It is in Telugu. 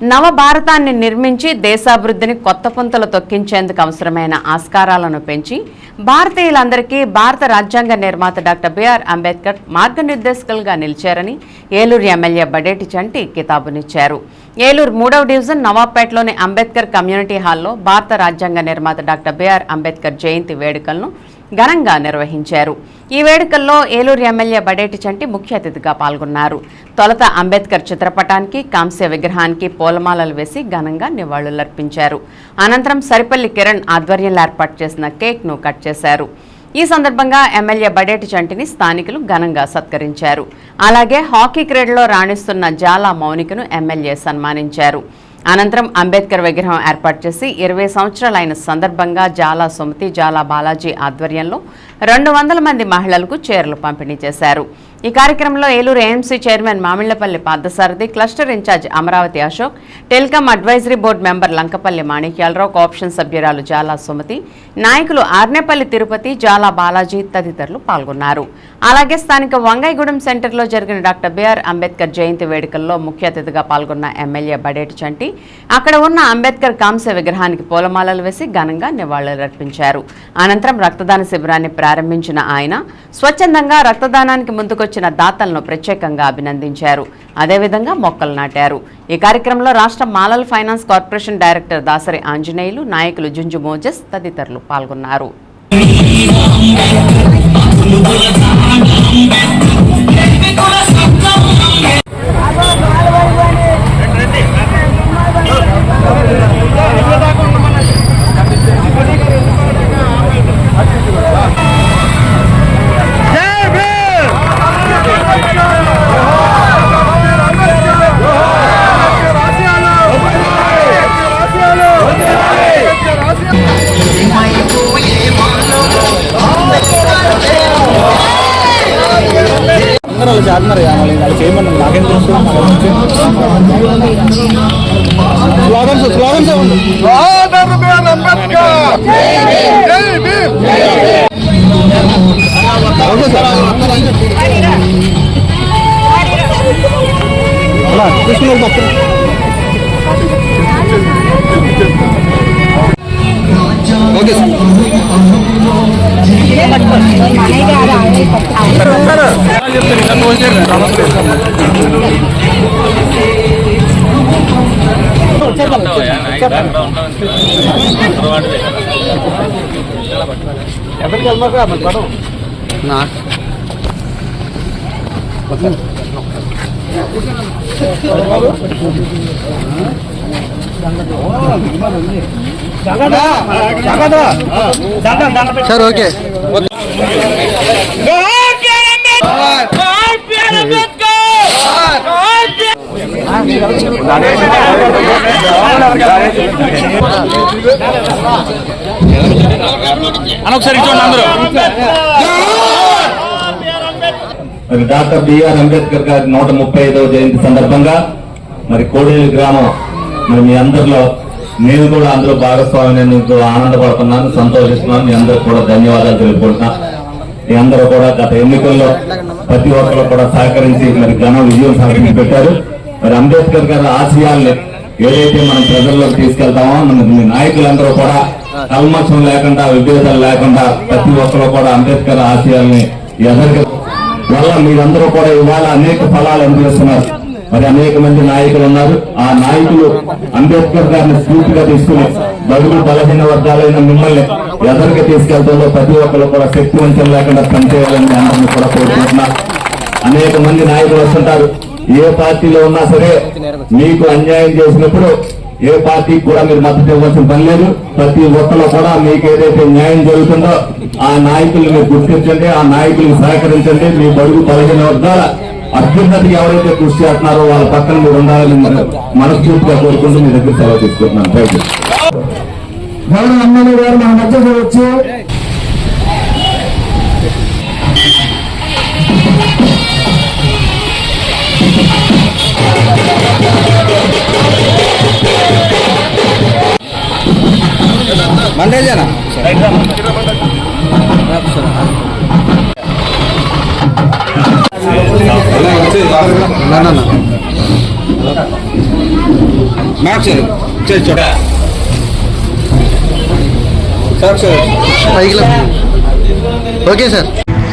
నవ భారతాన్ని నిర్మించి దేశాభివృద్ధిని కొత్త పుంతలు తొక్కించేందుకు అవసరమైన ఆస్కారాలను పెంచి భారతీయులందరికీ భారత రాజ్యాంగ నిర్మాత డాక్టర్ బిఆర్ అంబేద్కర్ మార్గనిర్దేశకులుగా నిలిచారని Eluru M L A Badeti Chanti కితాబునిచ్చారు. Eluru మూడవ డివిజన్ నవాబ్పేటలోని అంబేద్కర్ కమ్యూనిటీ హాల్లో భారత రాజ్యాంగ నిర్మాత డాక్టర్ బిఆర్ అంబేద్కర్ జయంతి వేడుకలను ఘనంగా నిర్వహించారు. ఈ వేడుకల్లో ఏలూరు ఎమ్మెల్యే బడేటి చంటి ముఖ్య అతిథిగా పాల్గొన్నారు. తొలుత అంబేద్కర్ చిత్రపటానికి కాంస్య విగ్రహానికి పూలమాలలు వేసి ఘనంగా నివాళులర్పించారు. అనంతరం సరిపల్లి కిరణ్ ఆధ్వర్యంలో ఏర్పాటు చేసిన కేక్ను కట్ చేశారు. ఈ సందర్భంగా ఎమ్మెల్యే బడేటి చంటిని స్థానికులు ఘనంగా సత్కరించారు. అలాగే హాకీ క్రీడలో రాణిస్తున్న జాలా మౌనికను ఎమ్మెల్యే సన్మానించారు. అనంతరం అంబేద్కర్ విగ్రహం ఏర్పాటు చేసి ఇరవై సంవత్సరాలైన సందర్భంగా జాలా సుమతి జాలా బాలాజీ ఆధ్వర్యంలో రెండు వందల మంది మహిళలకు చీరలు పంపిణీ చేశారు. ఈ కార్యక్రమంలో Eluru A M C chairman Mamillapalli Parthasarathi cluster in charge Amaravathi Ashok telecom advisory board member Lankapalli Manikyalarao caption సభ్యురాలు జాలా సుమతి నాయకులు ఆర్నేపల్లి తిరుపతి జాలా బాలాజీ తదితరులు పాల్గొన్నారు. అలాగే స్థానిక వంగైగూడెం సెంటర్లో జరిగిన డాక్టర్ బిఆర్ అంబేద్కర్ జయంతి వేడుకల్లో ముఖ్య అతిథిగా పాల్గొన్న ఎమ్మెల్యే బడేటి చంటి అక్కడ ఉన్న అంబేద్కర్ కాంస్య విగ్రహానికి పూలమాలలు వేసి ఘనంగా నివాళులర్పించారు. అనంతరం రక్తదాన శిబిరాన్ని ప్రారంభించిన ఆయన స్వచ్ఛందంగా రక్తదానానికి ముందుకొచ్చిన దాతలను ప్రత్యేకంగా అభినందించారు. అదేవిధంగా మొక్కలు నాటారు. ఈ కార్యక్రమంలో రాష్ట్ర మాలల్ finance corporation director Dasari Anjaneyulu నాయకులు జుంజు మోజస్ తదితరులు పాల్గొన్నారు. అందరూ వాళ్ళు చేస్తున్నారు కదా మళ్ళీ వాళ్ళు చేయమని నాకేం తెలుసు slogans slogans Father Bill Ambedkar! Jai Bhim! Krishna పక్కన ఓకే సార్ ఎక్కడికి వెళ్తున్నారు మరి పదం సార్. ఓకే అని అనొకసారి అందరూ. మరి డాక్టర్ బిఆర్ అంబేద్కర్ గారి నూట ముప్పై ఐదవ జయంతి సందర్భంగా మరి కోడేలు గ్రామం మరి మీ అందరిలో నేను కూడా అందులో భాగస్వామ్యానికి ఆనందపడుతున్నాను సంతోషిస్తున్నాను. మీ అందరికి కూడా ధన్యవాదాలు తెలుపుకుంటున్నా. మీ అందరూ కూడా గత ఎన్నికల్లో ప్రతి ఒక్కరు కూడా సహకరించి మరి ఘన విజయం సాధించి పెట్టారు. మరి అంబేద్కర్ గారి ఆశయాల్ని ఏదైతే మనం ప్రజల్లోకి తీసుకెళ్తామో మన నాయకులందరూ కూడా కల్మషం లేకుండా విభేదాలు లేకుండా ప్రతి ఒక్కరు కూడా అంబేద్కర్ ఆశయాల్ని ఎదరికి వల్ల మీరందరూ కూడా ఇవాళ అనేక ఫలాలు అనుభవిస్తున్నారు మరి అనేక మంది నాయకులు ఉన్నారు. ఆ నాయకులు అంబేద్కర్ గారిని స్ఫూర్తిగా తీసుకుని బడుగు బలహీన వర్గాలైన మిమ్మల్ని ఎదరికి తీసుకెళ్తుందో ప్రతి ఒక్కరు కూడా శక్తి లేకుండా పనిచేయాలని అందరినీ కూడా కోరుకుంటున్నారు. అనేక మంది నాయకులు వస్తుంటారు. ఏ పార్టీలో ఉన్నా సరే మీకు అన్యాయం చేసినప్పుడు ఏ పార్టీకి కూడా మీరు మద్దతు ఇవ్వాల్సిన పని లేదు. ప్రతి ఒక్కరు కూడా మీకు ఏదైతే న్యాయం జరుగుతుందో ఆ నాయకుల్ని మీరు గుర్తించండి ఆ నాయకులకు సహకరించండి. మీ బడుగు పదిహేను వర్గాల అభ్యున్నతికి ఎవరైతే కృషి చేస్తున్నారో వాళ్ళ పక్కన మీరు ఉండాలని మనస్ఫూర్తిగా కోరుకుంటూ మీ దగ్గర సెలవు తీసుకుంటున్నాను. థ్యాంక్ యూ గౌరవ ఎమ్మెల్యే గారు మన మధ్యకు వచ్చి మండేజానా? మ్యాప్ సార్ సరే చూడ సార్ సార్. Okay sir.